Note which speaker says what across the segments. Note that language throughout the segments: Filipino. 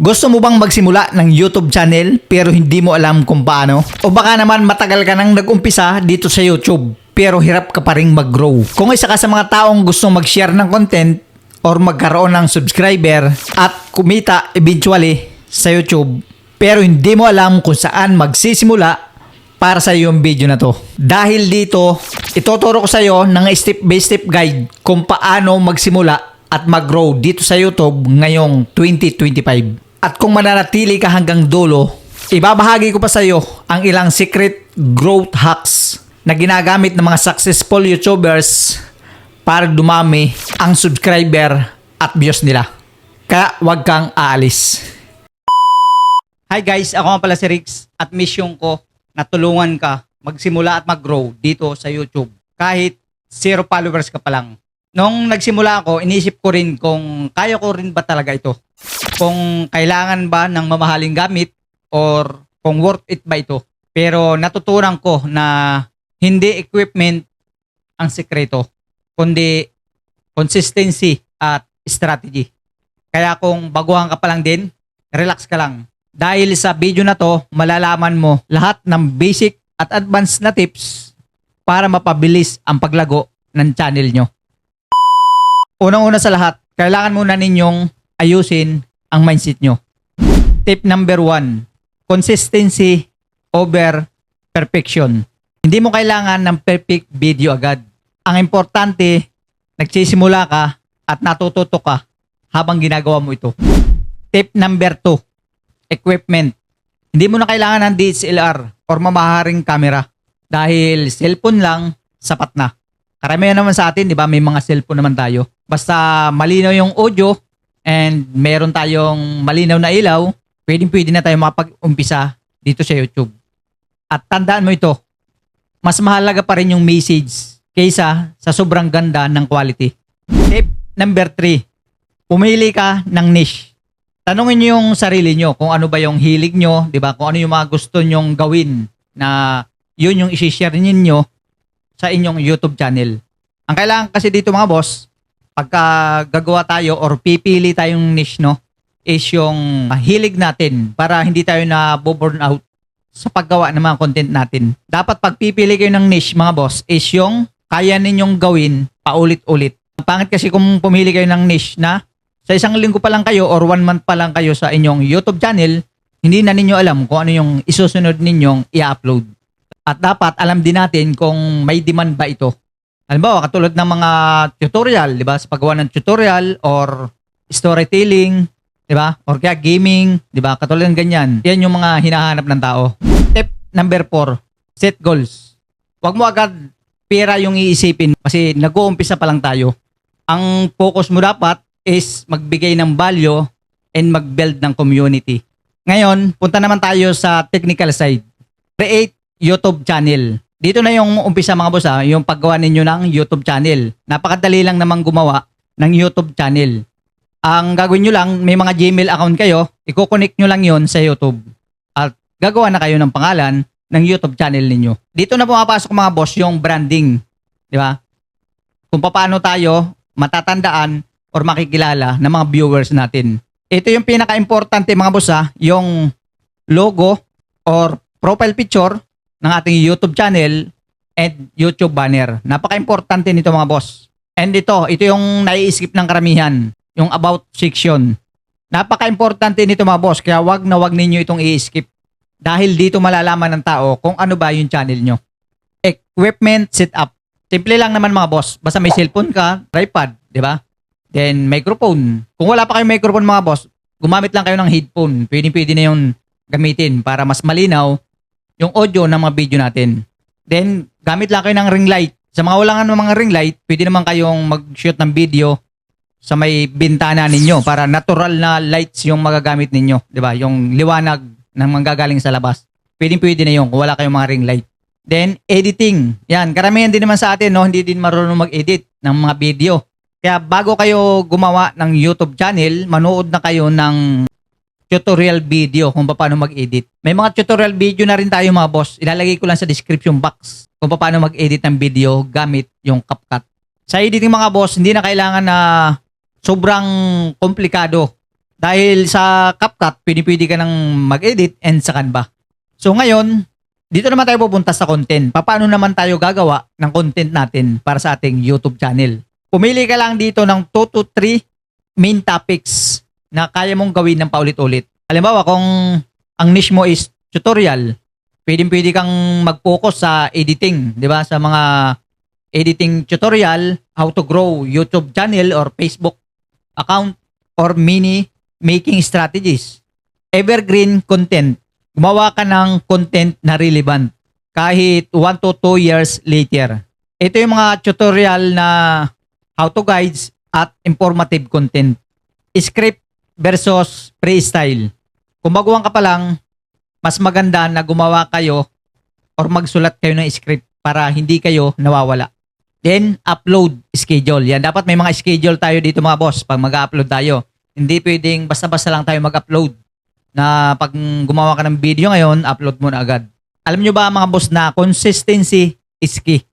Speaker 1: Gusto mo bang magsimula ng YouTube channel pero hindi mo alam kung paano? O baka naman matagal ka nang nag-umpisa dito sa YouTube pero hirap ka pa rin mag-grow. Kung isa ka sa mga taong gustong mag-share ng content or magkaroon ng subscriber at kumita eventually sa YouTube pero hindi mo alam kung saan magsisimula para sa yung video na to. Dahil dito, ituturo ko sa iyo ng step by step guide kung paano magsimula at mag-grow dito sa YouTube ngayong 2025. At kung mananatili ka hanggang dulo, ibabahagi ko pa sa iyo ang ilang secret growth hacks na ginagamit ng mga successful YouTubers para dumami ang subscriber at views nila. Kaya huwag kang aalis. Hi guys, ako pala si Rix at mission ko na tulungan ka magsimula at mag-grow dito sa YouTube kahit zero followers ka pa lang. Nung nagsimula ako, inisip ko rin kung kaya ko rin ba talaga ito. Kung kailangan ba ng mamahaling gamit or kung worth it ba ito. Pero natutunan ko na hindi equipment ang sekreto, kundi consistency at strategy. Kaya kung baguhan ka pa lang din, relax ka lang. Dahil sa video na to, malalaman mo lahat ng basic at advanced na tips para mapabilis ang paglago ng channel nyo. Unang-una sa lahat, kailangan muna ninyong ayusin ang mindset nyo. Tip number one, consistency over perfection. Hindi mo kailangan ng perfect video agad. Ang importante, nagsisimula ka at natututo ka habang ginagawa mo ito. Tip number two, equipment. Hindi mo na kailangan ng DSLR or mamaharing camera dahil cellphone lang sapat na. Karamihan naman sa atin, di ba, may mga cellphone naman tayo. Basta malinaw yung audio and meron tayong malinaw na ilaw, pwedeng pwede na tayo makapag-umpisa dito sa YouTube. At tandaan mo ito, mas mahalaga pa rin yung message kaysa sa sobrang ganda ng quality. Tip number 3, pumili ka ng niche. Tanungin niyo yung sarili nyo kung ano ba yung hilig nyo, di ba? Kung ano yung mga gusto nyong gawin na yun yung isi-share ninyo sa inyong YouTube channel. Ang kailangan kasi dito mga boss, pagka gagawa tayo or pipili tayong niche, no, is yung hilig natin para hindi tayo na burn out sa paggawa ng mga content natin. Dapat pagpipili kayo ng niche mga boss is yung kaya ninyong gawin paulit-ulit. Ang pangit kasi kung pumili kayo ng niche na sa isang linggo pa lang kayo or one month pa lang kayo sa inyong YouTube channel, hindi na ninyo alam kung ano yung isusunod ninyong i-upload. At dapat alam din natin kung may demand ba ito. Halimbawa, katulad ng mga tutorial, di ba? Sa paggawa ng tutorial or storytelling, di ba? Or kaya gaming, di ba? Katulad ng ganyan. Yan yung mga hinahanap ng tao. Step number 4, set goals. Huwag mo agad pera yung iisipin kasi nag-uumpisa pa lang tayo. Ang focus mo dapat is magbigay ng value and mag-build ng community. Ngayon, punta naman tayo sa technical side. Create YouTube channel. Dito na yung umpisa mga boss ha, yung paggawa ninyo ng YouTube channel. Napakadali lang namang gumawa ng YouTube channel. Ang gagawin nyo lang, may mga Gmail account kayo, i-connect nyo lang yon sa YouTube. At gagawa na kayo ng pangalan ng YouTube channel ninyo. Dito na pumapasok mga boss yung branding. Di ba? Kung paano tayo matatandaan or makikilala ng mga viewers natin. Ito yung pinaka-importante mga boss ha, yung logo or profile picture ng ating YouTube channel and YouTube banner. Napaka-importante nito mga boss. And ito, ito yung nai-skip ng karamihan, yung about section. Napaka-importante nito mga boss, kaya wag na wag ninyo itong i-skip. Dahil dito malalaman ng tao kung ano ba yung channel nyo. Equipment setup. Simple lang naman mga boss. Basta may cellphone ka, tripod, di ba? Then microphone. Kung wala pa kayong microphone mga boss, gumamit lang kayo ng headphone. Pwede pwede na yung gamitin para mas malinaw yung audio ng mga video natin. Then, gamit lang kayo ng ring light. Sa mga wala ng mga ring light, pwede naman kayong mag-shoot ng video sa may bintana ninyo para natural na lights yung magagamit ninyo. ba Yung liwanag ng manggagaling sa labas. Pwede pwede na yung kung wala kayong mga ring light. Then, editing. Yan, karamihan din naman sa atin, no, hindi din marunong mag-edit ng mga video. Kaya bago kayo gumawa ng YouTube channel, manood na kayo ng tutorial video kung paano mag-edit. May mga tutorial video na rin tayo mga boss. Ilalagay ko lang sa description box kung paano mag-edit ng video gamit yung CapCut. Sa editing mga boss, hindi na kailangan na sobrang komplikado Dahil sa CapCut, pwede-pwede ka nang mag-edit and sa Canva. So ngayon, dito naman tayo pupunta sa content. Paano naman tayo gagawa ng content natin para sa ating YouTube channel? Pumili ka lang dito ng 2 to 3 main topics na kaya mong gawin ng paulit-ulit. Halimbawa, kung ang niche mo is tutorial, pwedeng-pwede kang mag-focus sa editing, di ba? Sa mga editing tutorial, how to grow YouTube channel or Facebook account or mini making strategies. Evergreen content. Gumawa ka ng content na relevant kahit 1 to 2 years later. Ito yung mga tutorial na how to guides at informative content. Script versus freestyle. Kung baguhan ka pa lang, mas maganda na gumawa kayo or magsulat kayo ng script para hindi kayo nawawala. Then, upload schedule. Yan, dapat may mga schedule tayo dito mga boss pag mag-upload tayo. Hindi pwedeng basta-basta lang tayo mag-upload na pag gumawa ka ng video ngayon, upload mo na agad. Alam nyo ba mga boss na consistency is key.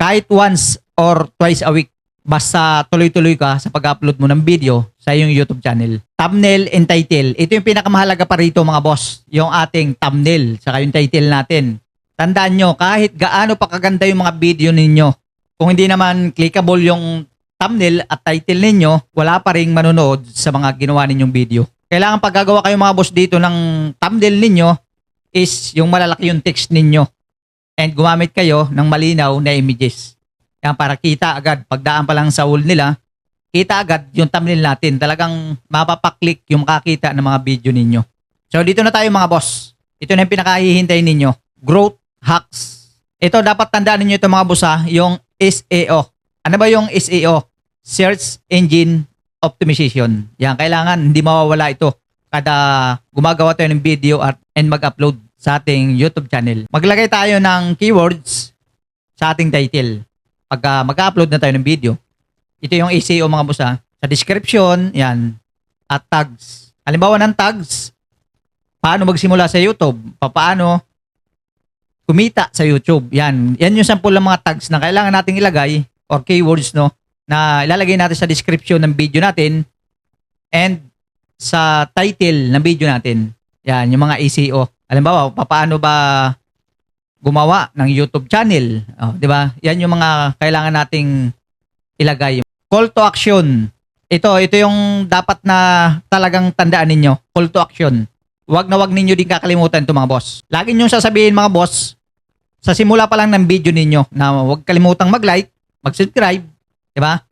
Speaker 1: Kahit once or twice a week, basta tuloy-tuloy ka sa pag-upload mo ng video sa iyong YouTube channel. Thumbnail and title. Ito yung pinakamahalaga pa rito mga boss. Yung ating thumbnail, saka yung title natin. Tandaan nyo, kahit gaano pa kaganda yung mga video ninyo, kung hindi naman clickable yung thumbnail at title ninyo, wala pa ring manonood sa mga ginawa ninyong video. Kailangan pag gagawa kayo mga boss dito ng thumbnail ninyo is yung malalaki yung text ninyo and gumamit kayo ng malinaw na images. Yan para kita agad. Pagdaan pa lang sa wall nila, kita agad yung thumbnail natin. Talagang mapapaklik yung makakita ng mga video ninyo. So dito na tayo mga boss. Ito na yung pinakahihintay ninyo. Growth hacks. Ito dapat tandaan ninyo ito mga boss ha, yung SEO. Ano ba yung SEO? Search Engine Optimization. Yan, kailangan hindi mawawala ito kada gumagawa tayo ng video at and mag-upload sa ating YouTube channel. Maglagay tayo ng keywords sa ating title. Pagka mag-upload na tayo ng video. Ito yung SEO mga boss ha. Sa description, yan, at tags. Halimbawa ng tags, paano magsimula sa YouTube? Paano kumita sa YouTube? Yan. Yan yung sample ng mga tags na kailangan nating ilagay or keywords no na ilalagay natin sa description ng video natin and sa title ng video natin. Yan, yung mga SEO. Halimbawa, paano ba gumawa ng YouTube channel? Oh, 'di ba? Yan yung mga kailangan nating ilagay. Call to action. Ito, ito yung dapat na talagang tandaan ninyo. Call to action. Huwag na wag ninyo din kakalimutan ito mga boss. Lagi nyo sasabihin mga boss, sa simula pa lang ng video ninyo na huwag kalimutang mag-like, mag-subscribe, di ba?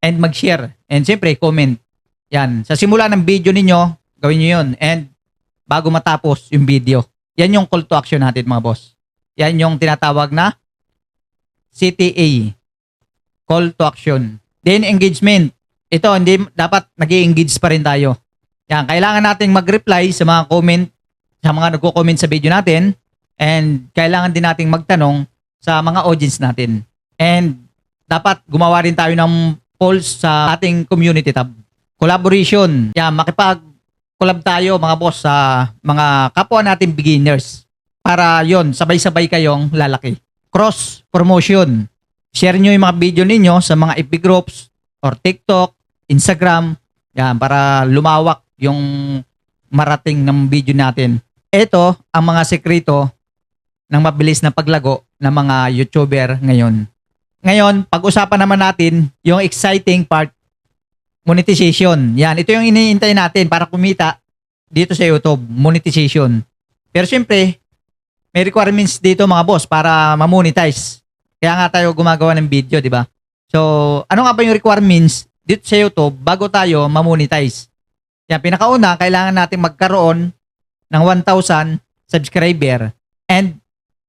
Speaker 1: And mag-share. And siyempre, comment. Yan. Sa simula ng video ninyo, gawin nyo yun. And bago matapos yung video. Yan yung call to action natin mga boss. Yan yung tinatawag na CTA. Call to action. Then engagement. Ito, hindi dapat nag engage pa rin tayo. Yan, kailangan nating mag-reply sa mga comment, sa mga nagko-comment sa video natin. And kailangan din nating magtanong sa mga audience natin. And dapat gumawa rin tayo ng polls sa ating community tab. Collaboration. Yan, makipag collab tayo mga boss sa mga kapwa natin beginners. Para yon sabay-sabay kayong lalaki. Cross promotion. Share nyo yung mga video ninyo sa mga FB groups or TikTok, Instagram. Yan, para lumawak yung marating ng video natin. Ito ang mga sekreto ng mabilis na paglago ng mga YouTuber ngayon. Ngayon, pag-usapan naman natin yung exciting part, monetization. Yan, ito yung iniintay natin para kumita dito sa YouTube, monetization. Pero syempre, may requirements dito mga boss para ma-monetize. Kaya nga tayo gumagawa ng video, di ba? So, ano nga ba yung requirements dito sa YouTube bago tayo ma-monetize? Yan, pinakauna, kailangan natin magkaroon ng 1,000 subscriber and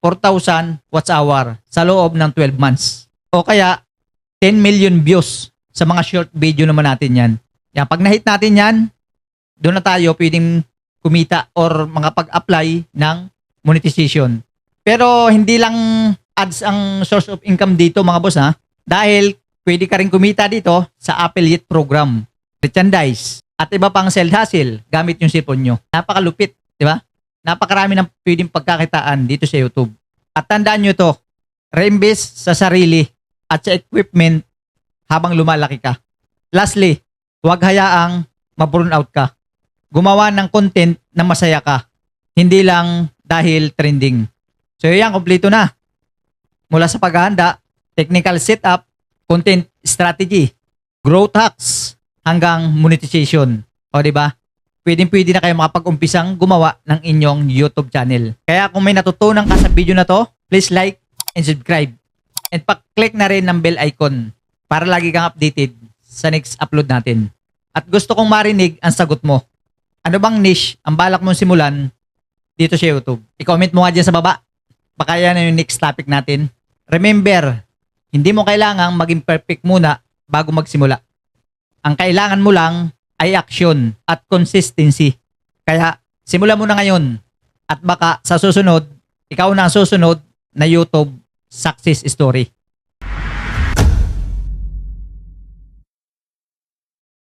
Speaker 1: 4,000 watch hour sa loob ng 12 months. O kaya 10 million views sa mga short video naman natin yan. Yan, pag na-hit natin yan, doon na tayo pwedeng kumita or mga pag-apply ng monetization. Pero hindi lang ads ang source of income dito mga boss ha. Dahil pwede ka rin kumita dito sa affiliate program, merchandise, at iba pang sell hustle gamit yung cellphone nyo. Napakalupit, di ba? Napakarami ng pwedeng pagkakitaan dito sa YouTube. At tandaan nyo to, reimbest sa sarili at sa equipment habang lumalaki ka. Lastly, huwag hayaang ma-burn out ka. Gumawa ng content na masaya ka. Hindi lang dahil trending. So yan, kompleto na. Mula sa paghahanda, technical setup, content strategy, growth hacks, hanggang monetization. O di ba? Pwedeng pwede na kayo makapag-umpisang gumawa ng inyong YouTube channel. Kaya kung may natutunan ka sa video na to, please like and subscribe. And pa-click na rin ng bell icon para lagi kang updated sa next upload natin. At gusto kong marinig ang sagot mo. Ano bang niche ang balak mong simulan dito sa YouTube? I-comment mo nga dyan sa baba. Baka yan yung next topic natin. Remember, hindi mo kailangang maging perfect muna bago magsimula. Ang kailangan mo lang ay action at consistency. Kaya simula mo na ngayon at baka sa susunod, ikaw na ang susunod na YouTube success story.